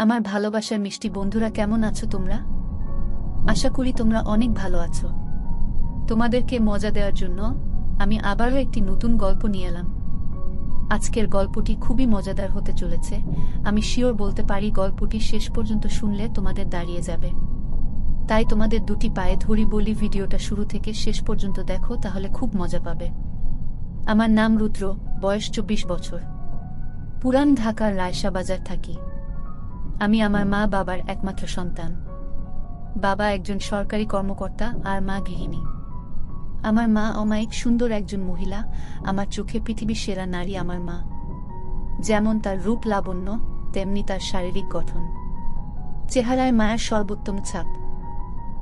আমার ভালোবাসার মিষ্টি বন্ধুরা কেমন আছো তোমরা? আশা করি তোমরা অনেক ভালো আছো। তোমাদেরকে মজা দেওয়ার জন্য আমি আবারও একটি নতুন গল্প নিয়ে এলাম। আজকের গল্পটি খুবই মজাদার হতে চলেছে। আমি শিওর বলতে পারি গল্পটি শেষ পর্যন্ত শুনলে তোমাদের দাঁড়িয়ে যাবে। তাই তোমাদের দুটি পায়ে ধরি বলি ভিডিওটা শুরু থেকে শেষ পর্যন্ত দেখো, তাহলে খুব মজা পাবে। আমার নাম রুদ্র, বয়স চব্বিশ বছর। পুরান ঢাকার রায়সা বাজার থাকি। আমি আমার মা বাবার একমাত্র সন্তান। বাবা একজন সরকারি কর্মকর্তা আর মা গৃহিণী। আমার মা অমায়িক সুন্দর একজন মহিলা, আমার চোখে পৃথিবীর সেরা নারী আমার মা। যেমন তার রূপ লাবণ্য, তেমনি তার শারীরিক গঠন। চেহারায় মায়ের সর্বোত্তম ছাপ।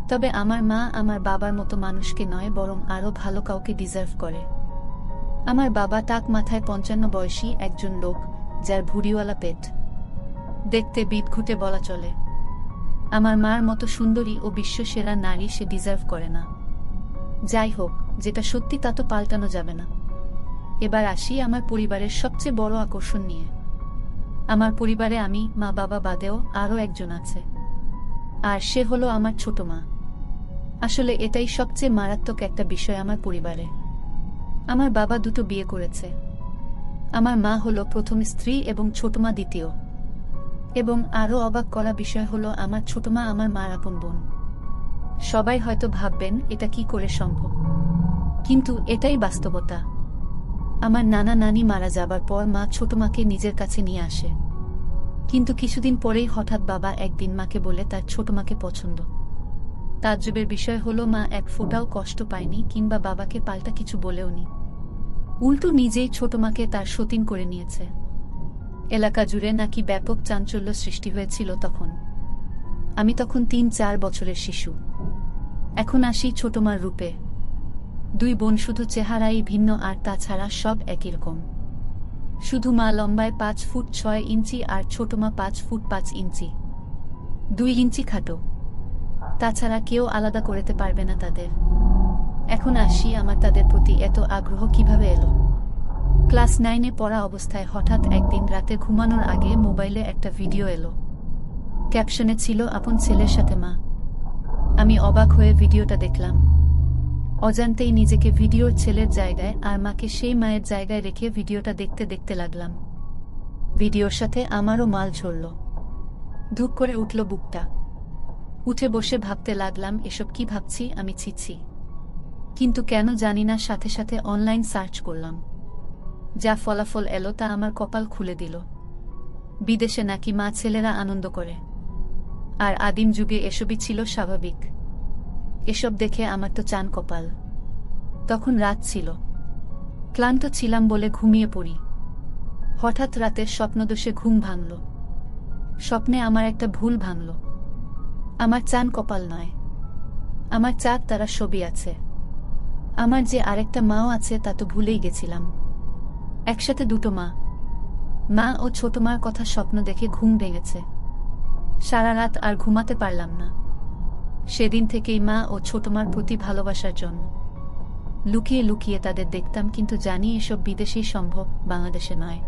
তবে আমার মা আমার বাবার মতো মানুষকে নয়, বরং আরও ভালো কাউকে ডিজার্ভ করে। আমার বাবা টাক মাথায় পঞ্চান্ন বয়সী একজন লোক, যার ভুড়িওয়ালা পেট। দেখতে বিদঘুটে বলা চলে। আমার মার মতো সুন্দরী ও বিশ্বসেরা নারী সে ডিজার্ভ করে না। যাই হোক, যেটা সত্যি তা তো পাল্টানো যাবে না। এবার আসি আমার পরিবারের সবচেয়ে বড় আকর্ষণ নিয়ে। আমার পরিবারে আমি, মা বাবা বাদেও আরও একজন আছে। আর সে হলো আমার ছোট মা। আসলে এটাই সবচেয়ে মারাত্মক একটা বিষয় আমার পরিবারে। আমার বাবা দুটো বিয়ে করেছে। আমার মা হলো প্রথম স্ত্রী এবং ছোট মা দ্বিতীয়। এবং আরও অবাক করা বিষয় হলো আমার ছোটমা আমার মার আপন বোন। সবাই হয়তো ভাববেন, এটা কি করে সম্ভব? কিন্তু এটাই বাস্তবতা। আমার নানা নানি মারা যাবার পর মা ছোট মাকে নিজের কাছে নিয়ে আসে। কিন্তু কিছুদিন পরেই হঠাৎ বাবা একদিন মাকে বলে তার ছোট মাকে পছন্দ। তাজ্জবের বিষয় হলো মা এক ফোটাও কষ্ট পায়নি কিংবা বাবাকে পাল্টা কিছু বলেওনি। উল্টো নিজেই ছোট মাকে তার সতীন করে নিয়েছে। এলাকা জুড়ে নাকি ব্যাপক চাঞ্চল্য সৃষ্টি হয়েছিল তখন। আমি তখন তিন চার বছরের শিশু। এখন আসি ছোট মার রূপে। দুই বোন শুধু চেহারাই ভিন্ন আর তাছাড়া সব একই রকম। শুধু মা লম্বায় পাঁচ ফুট ছয় ইঞ্চি আর ছোট মা পাঁচ ফুট পাঁচ ইঞ্চি। দুই ইঞ্চি খাটো। তাছাড়া কেউ আলাদা করতে পারবে না তাদের। এখন আসি আমার তাদের প্রতি এত আগ্রহ কীভাবে এলো? ক্লাস নাইনে পড়া অবস্থায় হঠাৎ একদিন রাতে ঘুমানোর আগে মোবাইলে একটা ভিডিও এলো। ক্যাপশনে ছিল, আপন ছেলের সাথে মা। আমি অবাক হয়ে ভিডিওটা দেখলাম। অজান্তেই নিজেকে ভিডিওর ছেলের জায়গায় আর মাকে সেই মায়ের জায়গায় রেখে ভিডিওটা দেখতে দেখতে লাগলাম। ভিডিওর সাথে আমারও মাল ঝরল। ধূপ করে উঠল বুকটা। উঠে বসে ভাবতে লাগলাম, এসব কি ভাবছি? আমি ছিছি কিন্তু কেন জানি না, সাথে সাথে অনলাইন সার্চ করলাম। যা ফলাফল এলো তা আমার কপাল খুলে দিল। বিদেশে নাকি মা ছেলেরা আনন্দ করে। আর আদিম যুগে এসবই ছিল স্বাভাবিক। এসব দেখে আমার তো চান কপাল। তখন রাত ছিল। ক্লান্ত ছিলাম বলে ঘুমিয়ে পড়ি। হঠাৎ রাতের স্বপ্নদোষে ঘুম ভাঙল। স্বপ্নে আমার একটা ভুল ভাঙল। আমার চান কপাল নয়। আমার চাঁদ তারা ছবি আছে। আমার যে আরেকটা মাও আছে তা তো ভুলেই গেছিলাম। একসাথে দুটো মা। মা ও ছোট মার কথা স্বপ্ন দেখে ঘুম ভেঙেছে। সারা রাত আর ঘুমাতে পারলাম না। সেদিন থেকেই মা ও ছোট মার প্রতি ভালোবাসার জন্য লুকিয়ে লুকিয়ে তাদের দেখতাম, কিন্তু জানি এসব বিদেশেই সম্ভব, বাংলাদেশে নয়।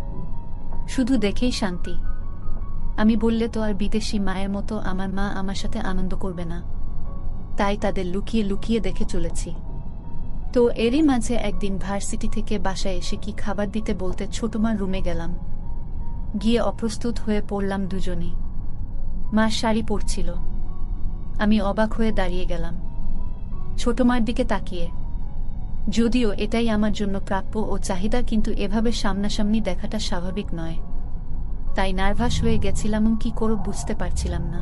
শুধু দেখেই শান্তি। আমি বললে তো আর বিদেশি মায়ের মতো আমার মা আমার সাথে আনন্দ করবে না। তাই তাদের লুকিয়ে লুকিয়ে দেখে চলেছি। তো এরই মাঝে একদিন ভার্সিটি থেকে বাসায় এসে কি খাবার দিতে বলতে ছোট মার রুমে গেলাম। গিয়ে অপ্রস্তুত হয়ে পড়লাম দুজনেই মা শাড়ি পরছিল। আমি অবাক হয়ে দাঁড়িয়ে গেলাম। ছোট মার দিকে তাকিয়ে। যদিও এটাই আমার জন্য প্রাপ্য ও চাহিদা, কিন্তু এভাবে সামনাসামনি দেখাটা স্বাভাবিক নয়। তাই নার্ভাস হয়ে গেছিলাম কি করো বুঝতে পারছিলাম না।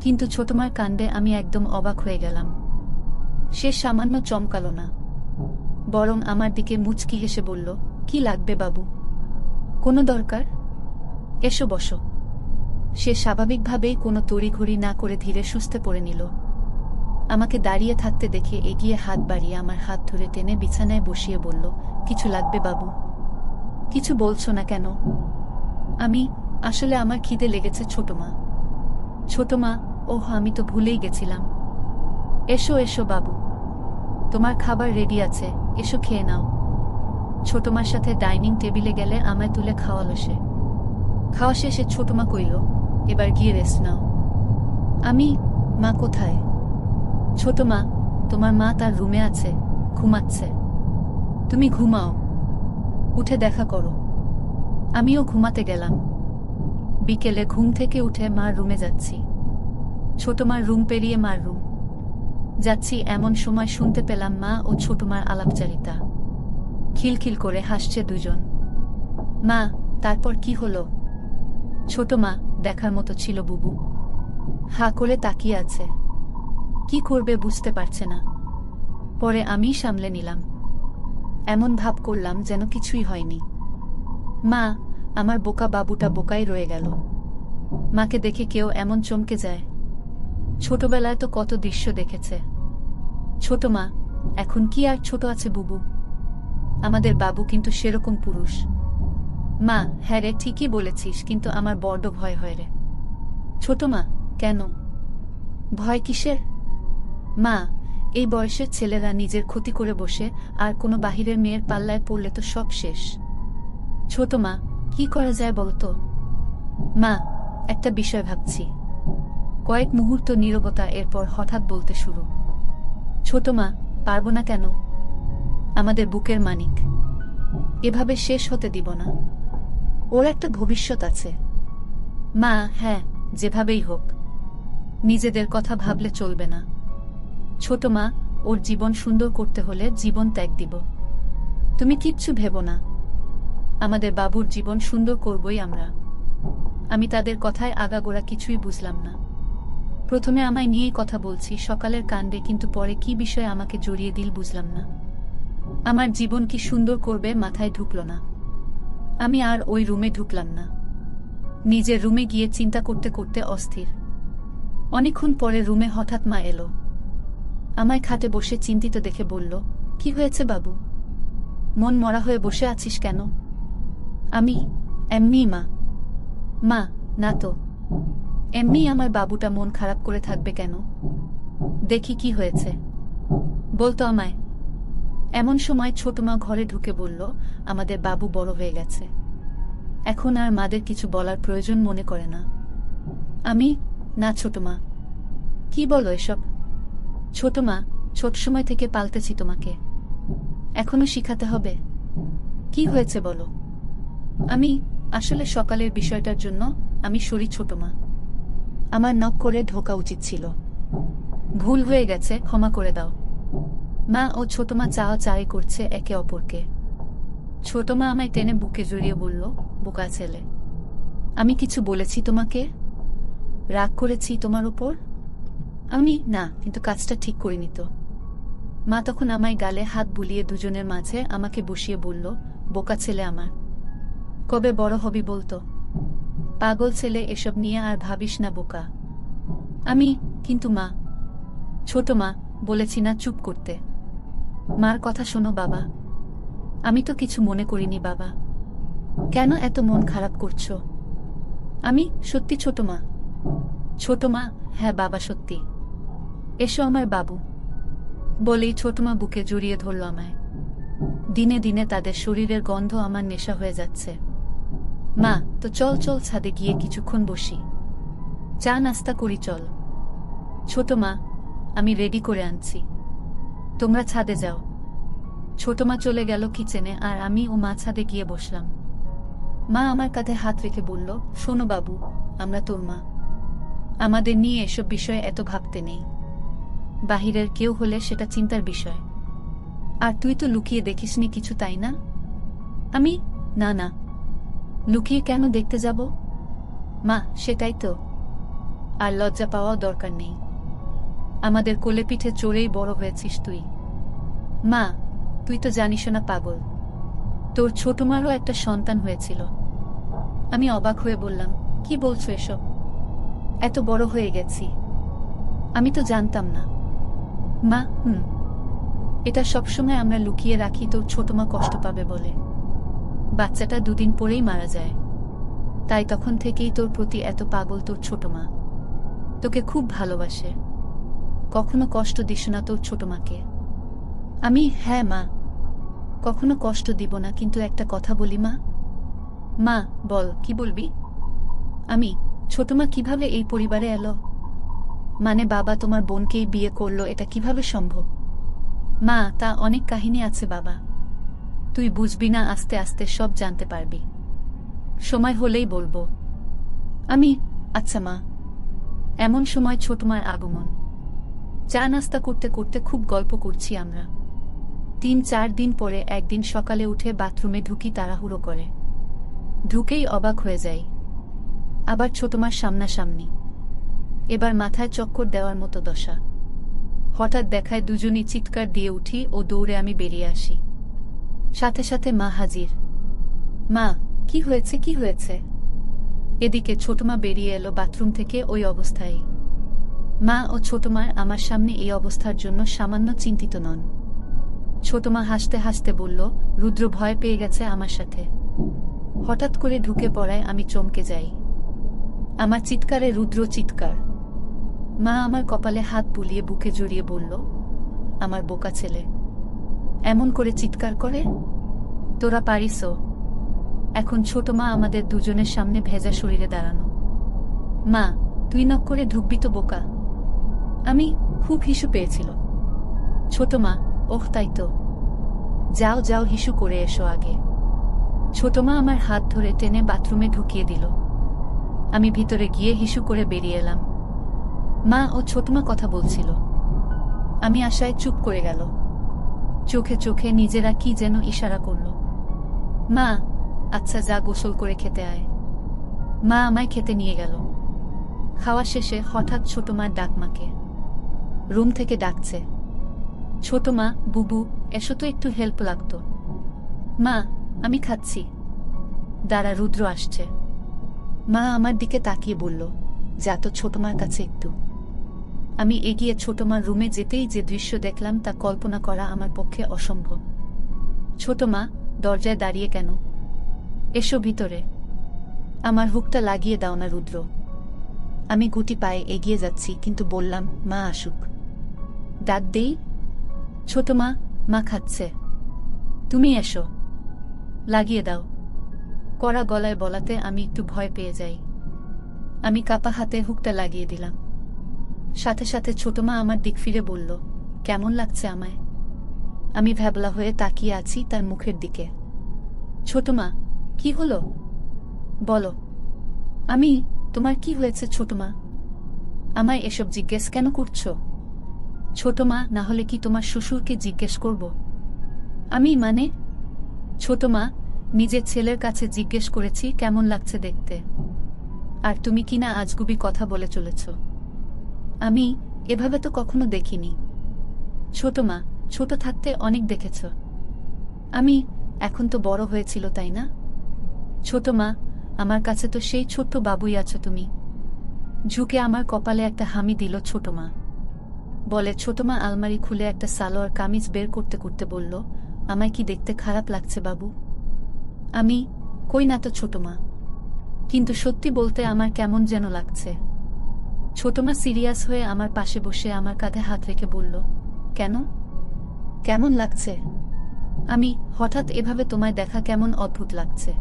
কিন্তু ছোটমার কাণ্ডে আমি একদম অবাক হয়ে গেলাম। সে সামান্য চমকালো না। বরং আমার দিকে মুচকি হেসে বলল, কি লাগবে বাবু? কোনো দরকার? এসো বসো। সে স্বাভাবিকভাবেই কোনো তড়িঘড়ি না করে ধীরে সুস্থে পড়ে নিল। আমাকে দাঁড়িয়ে থাকতে দেখে এগিয়ে হাত বাড়িয়ে আমার হাত ধরে টেনে বিছানায় বসিয়ে বলল, কিছু লাগবে বাবু? কিছু বলছো না কেন? আমি, আসলে আমার খিদে লেগেছে ছোট মা। ছোট মা? ওহ, আমি তো ভুলেই গেছিলাম। এসো এসো বাবু। তোমার খাবার রেডি আছে, এসো খেয়ে নাও। ছোট মার সাথে ডাইনিং টেবিলে গেলে আমায় তুলে খাওয়ালো সে। খাওয়া শেষে ছোট মা কইল, এবার গিয়ে রেস্ট নাও। আমি, মা কোথায়? ছোট মা, তোমার মা তার রুমে আছে, ঘুমাচ্ছে। তুমি ঘুমাও। উঠে দেখা করো। আমিও ঘুমাতে গেলাম। বিকেলে ঘুম থেকে উঠে মার রুমে যাচ্ছি। ছোট মার রুম পেরিয়ে মার রুম যাচ্ছি এমন সময় শুনতে পেলাম মা ও ছোট মার আলাপচারিতা। খিলখিল করে হাসছে দুজন। মা, তারপর কি হলো? ছোট মা, দেখার মতো ছিল বুবু। হা করে তাকিয়ে আছে। কি করবে বুঝতে পারছে না। পরে আমি সামলে নিলাম। এমন ভাব করলাম যেন কিছুই হয়নি। মা, আমার বোকা বাবুটা বোকাই রয়ে গেল। মাকে দেখে কেউ এমন চমকে যায়। ছোটবেলায় তো কত দৃশ্য দেখেছে। ছোট মা, এখন কি আর ছোট আছে বুবু? আমাদের বাবু কিন্তু সেরকম পুরুষ। মা হ্যাঁ রে, ঠিকই বলেছিস, কিন্তু আমার বড্ড ভয় হয় রে। ছোট মা, কেন? ভয় কিসের? মা, এই বয়সের ছেলেরা নিজের ক্ষতি করে বসে, আর কোনো বাহিরের মেয়ের পাল্লায় পড়লে তো সব শেষ। ছোট মা, কি করা যায় বলতো? মা, একটা বিষয় ভাবছি। কয়েক মুহূর্ত নীরবতা এরপর হঠাৎ বলতে শুরু। ছোট মা, পারব না কেন? আমাদের বুকের মানিক। এভাবে শেষ হতে দিব না। ওর একটা ভবিষ্যৎ আছে। মা হ্যাঁ যেভাবেই হোক। নিজেদের কথা ভাবলে চলবে না। ছোট মা, ওর জীবন সুন্দর করতে হলে জীবন ত্যাগ দিব। তুমি কিচ্ছু ভেবো না। আমাদের বাবুর জীবন সুন্দর করবই আমরা। আমি তাদের কথায় আগাগোড়া কিছুই বুঝলাম না। প্রথমে আমায় নিয়েই কথা বলছি সকালের কাণ্ডে, কিন্তু পরে কি বিষয়ে আমাকে জড়িয়ে দিল বুঝলাম না। আমার জীবন কি সুন্দর করবে মাথায় ঢুকল না। আমি আর ওই রুমে ঢুকলাম না। নিজের রুমে গিয়ে চিন্তা করতে করতে অস্থির। অনেকক্ষণ পরে রুমে হঠাৎ মা এলো। আমায় খাটে বসে চিন্তিত দেখে বলল, কি হয়েছে বাবু? মন মরা হয়ে বসে আছিস কেন? আমি এমনি মা। মা, না তো। এমনি আমার বাবুটা মন খারাপ করে থাকবে কেন? দেখি কি হয়েছে। বলতো আমায়, এমন সময় ছোট মা ঘরে ঢুকে বলল, আমাদের বাবু বড় হয়ে গেছে। এখন আর মাদের কিছু বলার প্রয়োজন মনে করে না। আমি, না ছোট মা। কি বলো এসব? ছোট মা, ছোট সময় থেকে পাল্টেছি তোমাকে। এখনও শিখাতে হবে। কি হয়েছে বলো? আমি, আসলে সকালের বিষয়টার জন্য আমি সরি ছোট মা। আমার নক করে ঢোকা উচিত ছিল। ভুল হয়ে গেছে, ক্ষমা করে দাও। মা ও ছোট মা চাওয়া চাই করছে একে অপরকে। ছোট মা আমায় টেনে বুকে জড়িয়ে বলল, বোকা ছেলে, আমি কিছু বলেছি তোমাকে? রাগ করেছি তোমার ওপর আমি, না, কিন্তু কাজটা ঠিক করিনি তো। মা তখন আমায় গালে হাত বুলিয়ে দুজনের মাঝে আমাকে বসিয়ে বলল, বোকা ছেলে আমার, কবে বড় হবি বলতো? পাগল ছেলে এসব নিয়ে আর ভাবিস না, বোকা। আমি, কিন্তু মা। ছোট মা, বলেছি না চুপ করতে। মার কথা শোনো, বাবা। আমি তো কিছু মনে করিনি, বাবা। কেন এত মন খারাপ করছ? আমি সত্যি ছোট মা। ছোট মা হ্যাঁ বাবা, সত্যি। এসো আমার বাবু। বলেই ছোট মা বুকে জড়িয়ে ধরল আমায়। দিনে দিনে তাদের শরীরের গন্ধ আমার নেশা হয়ে যাচ্ছে। মা, তো চল চল ছাদে গিয়ে কিছুক্ষণ বসি। চা নাস্তা করি, চল। ছোট মা, আমি রেডি করে আনছি। তোমরা ছাদে যাও। ছোট মা চলে গেল কিচেনে আর আমি ও মা ছাদে গিয়ে বসলাম। মা আমার কাঁধে হাত রেখে বলল, শোনো বাবু, আমরা তোর মা। আমাদের নিয়ে এসব বিষয়ে এত ভাবতে নেই। বাহিরের কেউ হলে সেটা চিন্তার বিষয়। আর তুই তো লুকিয়ে দেখিসনি কিছু, তাই না? আমি, না না লুকিয়ে কেন দেখতে যাব? মা, সেটাই তো। আর লজ্জা পাওয়াও দরকার নেই। আমাদের কোলে পিঠে চড়েই বড় হয়েছিস তুই। মা, তুই তো জানিস না পাগল। তোর ছোট মারও একটা সন্তান হয়েছিল। আমি অবাক হয়ে বললাম, কি বলছো এসব? এত বড় হয়ে গেছি। আমি তো জানতাম না। মা, হুম। এটা সবসময় আমরা লুকিয়ে রাখি তোর ছোট মা কষ্ট পাবে বলে। বাচ্চাটা দুদিন পরেই মারা যায়। তাই তখন থেকেই তোর প্রতি এত পাগল তোর ছোট মা। তোকে খুব ভালোবাসে। কখনো কষ্ট দিস না তোর ছোট মাকে। আমি হ্যাঁ মা। কখনো কষ্ট দিব না, কিন্তু একটা কথা বলি, মা। মা, বল, কি বলবি? আমি, ছোট মা কীভাবে এই পরিবারে এলো? মানে বাবা তোমার বোনকেই বিয়ে করল, এটা কীভাবে সম্ভব? মা, তা অনেক কাহিনী আছে, বাবা। তুই বুঝবি না, আস্তে আস্তে সব জানতে পারবি। সময় হলেই বলব। আমি আচ্ছা মা। এমন সময় ছোটমার আগমন। চা নাস্তা করতে করতে খুব গল্প করছি আমরা। তিন, চার দিন পরে একদিন সকালে উঠে বাথরুমে ঢুকি তাড়াহুড়ো করে। ঢুকেই অবাক হয়ে যাই। আবার ছোটমার সামনাসামনি। এবার মাথায় চক্কর দেওয়ার মতো দশা। হঠাৎ দেখায় দুজনই চিৎকার দিয়ে উঠি ও দৌড়ে আমি বেরিয়ে আসি। সাথে সাথে মা হাজির। মা, কি হয়েছে কি হয়েছে? এদিকে ছোটমা বেরিয়ে এলো বাথরুম থেকে ওই অবস্থায়। মা ও ছোটমার আমার সামনে এই অবস্থার জন্য সামান্য চিন্তিত নন। ছোটমা হাসতে হাসতে বলল, রুদ্র ভয় পেয়ে গেছে আমার সাথে। হঠাৎ করে ঢুকে পড়ায় আমি চমকে যাই। আমার চিৎকারে রুদ্র চিৎকার। মা আমার কপালে হাত বুলিয়ে বুকে জড়িয়ে বলল, আমার বোকা ছেলে এমন করে চিৎকার করে? তোরা পারিসও এখন ছোট মা আমাদের দুজনের সামনে ভেজা শরীরে দাঁড়ানো। মা, তুই নক করে ঢুকবি তো বোকা। আমি খুব হিসু পেয়েছিল। ছোট মা, ওহ, তাই তো। যাও যাও, হিসু করে এসো আগে। ছোট মা আমার হাত ধরে টেনে বাথরুমে ঢুকিয়ে দিল। আমি ভিতরে গিয়ে হিসু করে বেরিয়ে এলাম। মা ও ছোটমা কথা বলছিল। আমি আশায় চুপ করে গেল। চোখে চোখে নিজেরা কি যেন ইশারা করল। মা আচ্ছা যা গোসল করে খেতে আয়। মা আমায় খেতে নিয়ে গেল। খাওয়া শেষে হঠাৎ ছোট মার ডাক মাকে। রুম থেকে ডাকছে। ছোট মা, বুবু, এসো তো একটু হেল্প লাগতো। মা, আমি খাচ্ছি। দাঁড়া, রুদ্র আসছে। মা আমার দিকে তাকিয়ে বলল, যা তো ছোট মার কাছে একটু। আমি এগিয়ে ছোট মার রুমে যেতেই যে দৃশ্য দেখলাম তা কল্পনা করা আমার পক্ষে অসম্ভব। ছোট মা, দরজায় দাঁড়িয়ে কেন? এসো ভিতরে। আমার হুকটা লাগিয়ে দাও না, রুদ্র। আমি গুটি পায়ে এগিয়ে যাচ্ছি, কিন্তু বললাম, মা আসুক। ডাক দেই। ছোট মা মা খাচ্ছে। তুমি এসো। লাগিয়ে দাও। কড়া গলায় বলাতে আমি একটু ভয় পেয়ে যাই। আমি কাপা হাতে হুকটা লাগিয়ে দিলাম। সাথে সাথে ছোট মা আমার দিক ফিরে বলল, কেমন লাগছে আমায়? আমি ভ্যাবলা হয়ে তাকিয়ে আছি তার মুখের দিকে। ছোট মা, কি হলো? বলো। আমি, তোমার কি হয়েছে ছোট মা? আমায় এসব জিজ্ঞেস কেন করছ? ছোট মা, না হলে কি তোমার শ্বশুরকে জিজ্ঞেস করব? আমি মানে? ছোট মা, নিজের ছেলের কাছে জিজ্ঞেস করেছি কেমন লাগছে দেখতে। আর তুমি কিনা আজগুবি কথা বলে চলেছ? আমি এভাবে তো কখনো দেখিনি। ছোট মা, ছোট থাকতে অনেক দেখেছ। আমি এখন তো বড় হয়েছিল, তাই না? ছোট মা, আমার কাছে তো সেই ছোট্ট বাবুই আছো তুমি। ঝুঁকে আমার কপালে একটা হামি দিল ছোট মা। বলে, ছোট মা আলমারি খুলে একটা সালোয়ার কামিজ বের করতে করতে বলল, আমায় কি দেখতে খারাপ লাগছে বাবু? আমি, কই না তো ছোট মা। কিন্তু সত্যি বলতে আমার কেমন যেন লাগছে। ছোট মা সিরিয়াস হয়ে আমার পাশে বসে আমার কাঁধে হাত রেখে বলল, কেন? কেমন লাগছে? আমি হঠাৎ এভাবে তোমায় দেখা কেমন অদ্ভুত লাগছে।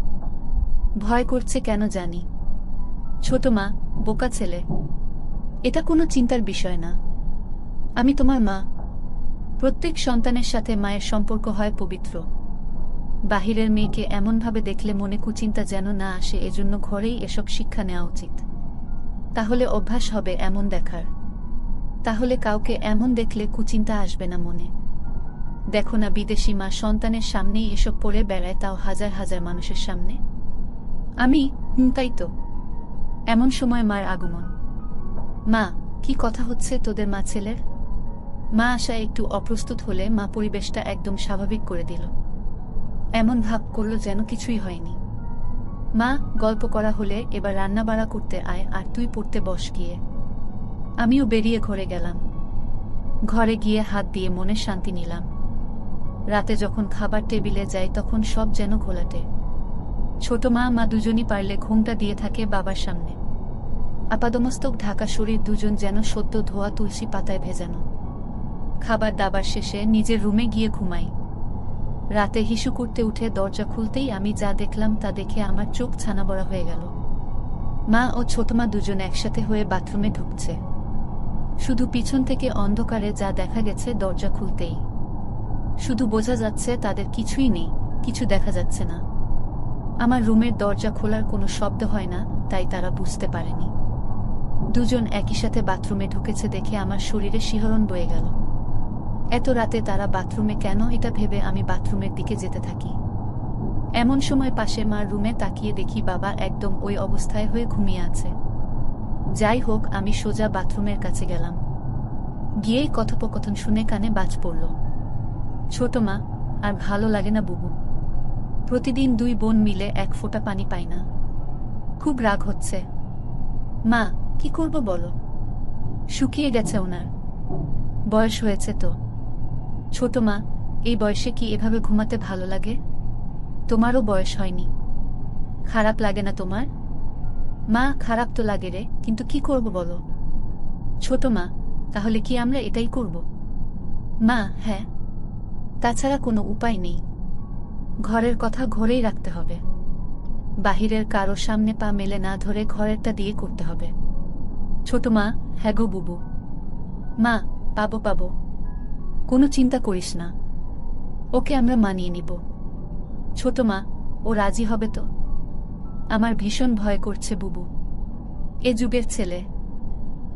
ভয় করছে কেন জানি। ছোট মা বোকা ছেলে, এটা কোনো চিন্তার বিষয় না। আমি তোমার মা। প্রত্যেক সন্তানের সাথে মায়ের সম্পর্ক হয় পবিত্র। বাহিরের মেয়েকে এমনভাবে দেখলে মনে কুচিন্তা যেন না আসে, এজন্য ঘরেই এসব শিক্ষা নেওয়া উচিত। তাহলে অভ্যাস হবে এমন দেখার। তাহলে কাউকে এমন দেখলে কুচিন্তা আসবে না মনে। দেখো না বিদেশি মা সন্তানের সামনেই এসব পড়ে বেড়ায় তাও হাজার হাজার মানুষের সামনে। আমি, হুম, তাই তো। এমন সময় মার আগমন। মা, কি কথা হচ্ছে তোদের মা ছেলের? মা আশায় একটু অপ্রস্তুত হলে মা পরিবেশটা একদম স্বাভাবিক করে দিল। এমন ভাব করল যেন কিছুই হয়নি। মা, গল্প করা হলে এবার রান্না বাড়া করতে আয় আর তুই পড়তে বস গিয়ে। আমিও বেরিয়ে ঘরে গেলাম। ঘরে গিয়ে হাত দিয়ে মনে শান্তি নিলাম। রাতে যখন খাবার টেবিলে যাই তখন সব যেন ঘোলাটে। ছোট মা মা দুজনই পারলে ঘুমটা দিয়ে থাকে বাবার সামনে। আপাদমস্তক ঢাকা শরীর দুজন যেন সদ্য ধোয়া তুলসী পাতায় ভেজানো। খাবার দাবার শেষে নিজের রুমে গিয়ে ঘুমাই। রাতে হিসু করতে উঠে দরজা খুলতেই আমি যা দেখলাম তা দেখে আমার চোখ ছানাবড়া হয়ে গেল। মা ও ছোট মা দুজন একসাথে হয়ে বাথরুমে ঢুকছে। শুধু পিছন থেকে অন্ধকারে যা দেখা গেছে দরজা খুলতেই। শুধু বোঝা যাচ্ছে তাদের কিছুই নেই, কিছু দেখা যাচ্ছে না। আমার রুমের দরজা খোলার কোনো শব্দ হয় না, তাই তারা বুঝতে পারেনি। দুজন একই সাথে বাথরুমে ঢুকেছে দেখে আমার শরীরে শিহরণ বয়ে গেল। এত রাতে তারা বাথরুমে কেন এটা ভেবে আমি বাথরুমের দিকে যেতে থাকি। এমন সময় পাশে মার রুমে তাকিয়ে দেখি বাবা একদম ওই অবস্থায় হয়ে ঘুমিয়ে আছে। যাই হোক, আমি সোজা বাথরুমের কাছে গেলাম। গিয়েই কথোপকথন শুনে কানে বাজ পড়ল। ছোট মা, আর ভালো লাগে না বুবু। প্রতিদিন দুই বোন মিলে এক ফোঁটা পানি পাই না। খুব রাগ হচ্ছে। মা, কি করব বলো? শুকিয়ে গেছে ওনার। বয়স হয়েছে তো। ছোট মা, এই বয়সে কি এভাবে ঘুমাতে ভালো লাগে? তোমারও বয়স হয়নি। খারাপ লাগে না তোমার? মা, খারাপ তো লাগে রে, কিন্তু কি করব বলো? ছোট মা, তাহলে কি আমরা এটাই করব? মা হ্যাঁ। তাছাড়া কোনো উপায় নেই। ঘরের কথা ঘরেই রাখতে হবে। বাহিরের কারও সামনে পা মেলে না ধরে ঘরেরটা দিয়ে করতে হবে। ছোট মা হ্যাঁ গো বুবু। মা, পাবো পাবো। কোনো চিন্তা করিস না। ওকে আমরা মানিয়ে নিব। ছোট মা, ও রাজি হবে তো? আমার ভীষণ ভয় করছে বুবু। এ যুগের ছেলে।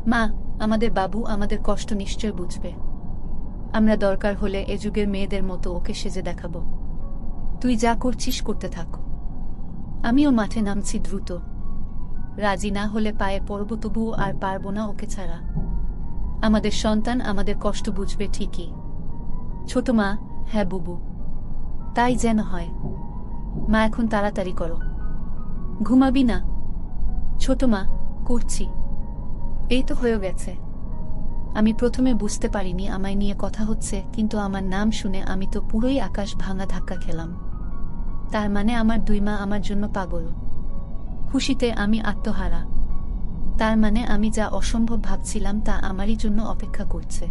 মা, আমাদের বাবু আমাদের কষ্ট নিশ্চয় বুঝবে। আমরা দরকার হলে এ যুগের মেয়েদের মতো ওকে সেজে দেখাবো। তুই যা করছিস করতে থাক। আমিও মাঠে নামছি দ্রুত। রাজি না হলে পায়ে পড়ব তবুও আর পারব না ওকে ছাড়া। আমাদের সন্তান আমাদের কষ্ট বুঝবে ঠিকই। ছোট মা হ্যাঁ বুবু। তাই যেন হয়। মা, এখন তাড়াতাড়ি করো। ঘুমাবি না। ছোট মা, করছি। এই তো হয়ে গেছে। আমি প্রথমে বুঝতে পারিনি আমায় নিয়ে কথা হচ্ছে, কিন্তু আমার নাম শুনে আমি তো পুরোই আকাশ ভাঙা ধাক্কা খেলাম। তার মানে আমার দুই মা আমার জন্য পাগল। খুশিতে আমি আত্মহারা। তার মানে আমি যা অসম্ভব ভাবছিলাম তা আমারই জন্য অপেক্ষা করছে।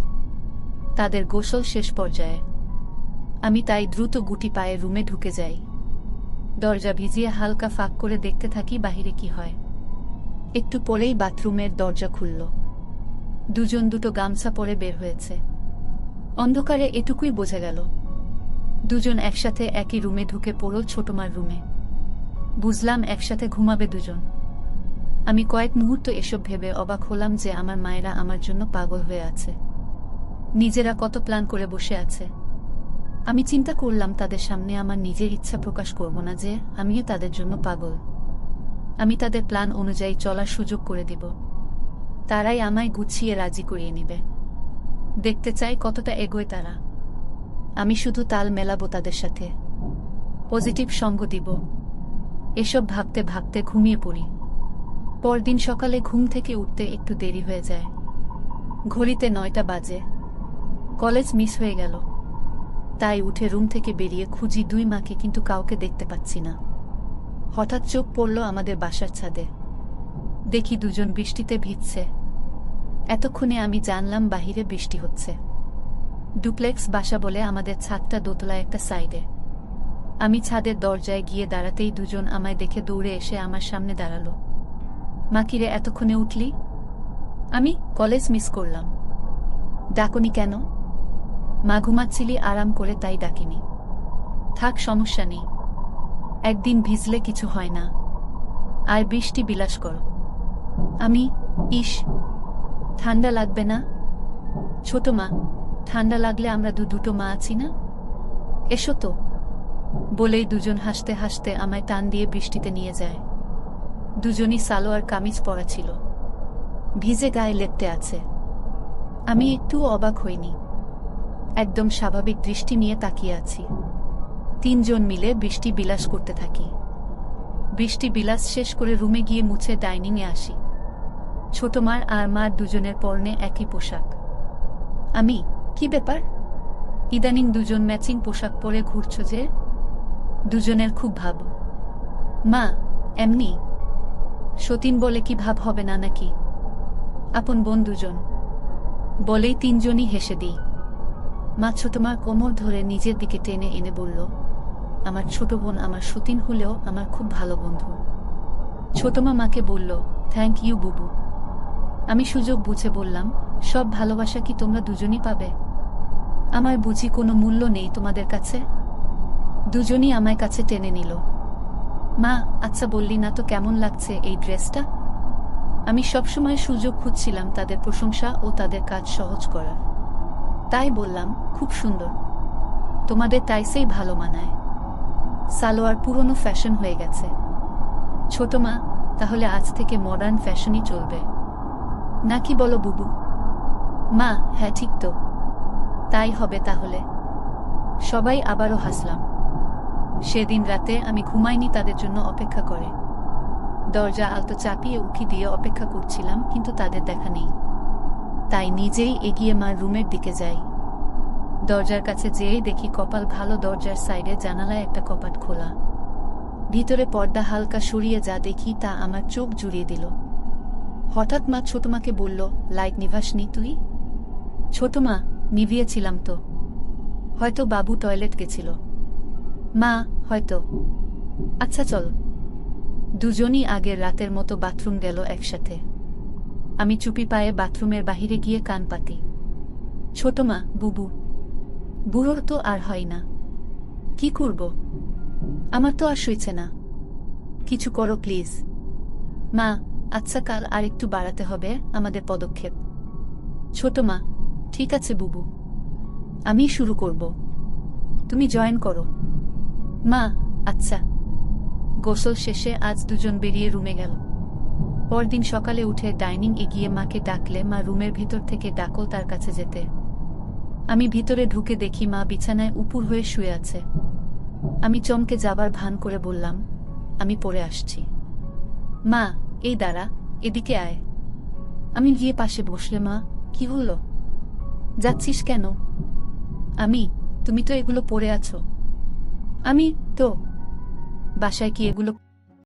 তাদের গোসল শেষ পর্যায়ে। আমি তাই দ্রুত গুটি পায়ে রুমে ঢুকে যাই। দরজা ভিজিয়ে হালকা ফাঁক করে দেখতে থাকি বাহিরে কি হয়। একটু পরেই বাথরুমের দরজা খুলল। দুজন দুটো গামছা পরে বের হয়েছে। অন্ধকারে এটুকুই বোঝা গেল। দুজন একসাথে একই রুমে ঢুকে পড়ল ছোটমার রুমে। বুঝলাম একসাথে ঘুমাবে দুজন। আমি কয়েক মুহূর্ত এসব ভেবে অবাক হলাম যে আমার মায়েরা আমার জন্য পাগল হয়ে আছে। নিজেরা কত প্ল্যান করে বসে আছে। আমি চিন্তা করলাম তাদের সামনে আমার নিজের ইচ্ছা প্রকাশ করব না যে আমিও তাদের জন্য পাগল। আমি তাদের প্ল্যান অনুযায়ী চলার সুযোগ করে দিব। তারাই আমায় গুছিয়ে রাজি করিয়ে নিবে। দেখতে চাই কতটা এগোয় তারা। আমি শুধু তাল মেলাবো তাদের সাথে। পজিটিভ সঙ্গ দিব। এসব ভাবতে ভাবতে ঘুমিয়ে পড়ি। পরদিন সকালে ঘুম থেকে উঠতে একটু দেরি হয়ে যায়। ঘড়িতে নয়টা বাজে। কলেজ মিস হয়ে গেল। তাই উঠে রুম থেকে বেরিয়ে খুঁজি দুই মাকে কিন্তু কাউকে দেখতে পাচ্ছি না। হঠাৎ চোখ পড়ল আমাদের বাসার ছাদে। দেখি দুজন বৃষ্টিতে ভিজছে। এতক্ষণে আমি জানলাম বাহিরে বৃষ্টি হচ্ছে। ডুপ্লেক্স বাসা বলে আমাদের ছাদটা দোতলায় একটা সাইডে। আমি ছাদের দরজায় গিয়ে দাঁড়াতেই দুজন আমায় দেখে দৌড়ে এসে আমার সামনে দাঁড়াল। মাকিরে এতক্ষণে উঠলি? আমি কলেজ মিস করলাম। ডাকনি কেন? মা ঘুমাচ্ছিলি, আরাম করে তাই ডাকিনি। থাক, সমস্যা নেই। একদিন ভিজলে কিছু হয় না। আর বৃষ্টি বিলাস কর। আমি, ইস, ঠান্ডা লাগবে না? ছোট মা, ঠান্ডা লাগলে আমরা দু দুটো মা আছি না? এসো তো। বলেই দুজন হাসতে হাসতে আমায় টান দিয়ে বৃষ্টিতে নিয়ে যায়। দুজনই সালোয়ার কামিজ পরা ছিল। ভিজে গায়ে লেপটে আছে। আমি একটু অবাক হইনি। একদম স্বাভাবিক দৃষ্টি নিয়ে তাকিয়ে আছি। তিনজন মিলে বৃষ্টি বিলাস করতে থাকি। বৃষ্টি বিলাস শেষ করে রুমে গিয়ে মুছে ডাইনিংয়ে আসি। ছোট মার আর মার দুজনের পরনে একই পোশাক। আমি, কি ব্যাপার? ইদানিং দুজন ম্যাচিং পোশাক পরে ঘুরছ যে? দুজনের খুব ভাব। মা, এমনি? সতীন বলে কি ভাব হবে না নাকি? আপন বোন দুজন বলেই তিনজনই হেসে দিই। মা ছোটমার কোমর ধরে নিজের দিকে টেনে এনে বলল, আমার ছোট বোন আমার সতীন হলেও আমার খুব ভালো বন্ধু। ছোটমা মাকে বলল থ্যাংক ইউ বুবু। আমি সুযোগ বুঝে বললাম, সব ভালোবাসা কি তোমরা দুজনই পাবে? আমার বুঝি কোনো মূল্য নেই তোমাদের কাছে? দুজনই আমায় কাছে টেনে নিল। মা আচ্ছা বললি না তো কেমন লাগছে এই ড্রেসটা? আমি সবসময় সুযোগ খুঁজছিলাম তাদের প্রশংসা ও তাদের কাজ সহজ করার। তাই বললাম, খুব সুন্দর। তোমাদের তাইসেই ভালো মানায়। সালোয়ার পুরনো ফ্যাশন হয়ে গেছে। ছোট মা, তাহলে আজ থেকে মডার্ন ফ্যাশনই চলবে। নাকি বলো বুবু? মা হ্যাঁ ঠিক তো। তাই হবে তাহলে। সবাই আবারও হাসলাম। সেদিন রাতে আমি ঘুমাইনি তাদের জন্য অপেক্ষা করে। দরজা আলতো চাপিয়ে উকি দিয়ে অপেক্ষা করছিলাম, কিন্তু তাদের দেখা নেই। তাই নিজেই এগিয়ে মার রুমের দিকে যাই। দরজার কাছে যেয়েই দেখি কপাল ভালো দরজার সাইডে জানালায় একটা কপাট খোলা। ভিতরে পর্দা হালকা সরিয়ে যা দেখি তা আমার চোখ জুড়িয়ে দিল। হঠাৎ মা ছোট মাকে বলল লাইট নিভাসনি তুই? ছোট মা, নিভিয়েছিলাম তো। হয়তো বাবু টয়লেট গেছিল। মা, হয়তো। আচ্ছা চল। দুজনই আগের রাতের মতো বাথরুম গেল একসাথে। আমি চুপি পায়ে বাথরুমের বাহিরে গিয়ে কান পাতি। ছোট মা, বুবু। বুড়োর তো আর হয় না। কি করব? আমার তো আর সইছে না। কিছু করো, প্লিজ। মা আচ্ছা কাল আর একটু বাড়াতে হবে আমাদের পদক্ষেপ। ছোট মা, ঠিক আছে, বুবু। আমি শুরু করব। তুমি জয়েন করো। মা আচ্ছা। গোসল শেষে আজ দুজন বেরিয়ে রুমে গেল। পরদিন সকালে উঠে ডাইনিং এগিয়ে মাকে ডাকলে মা রুমের ভিতর থেকে ডাকল তার কাছে যেতে। আমি ভিতরে ঢুকে দেখি মা বিছানায় উপুর হয়ে শুয়ে আছে। আমি চমকে যাবার ভান করে বললাম, আমি পড়ে আসছি। মা, এই দাঁড়া, এদিকে আয়। আমি গিয়ে পাশে বসলে মা, কি হলো? যাচ্ছিস কেন? আমি, তুমি তো এগুলো পরে আছো। আমি তো। বাসায় কি এগুলো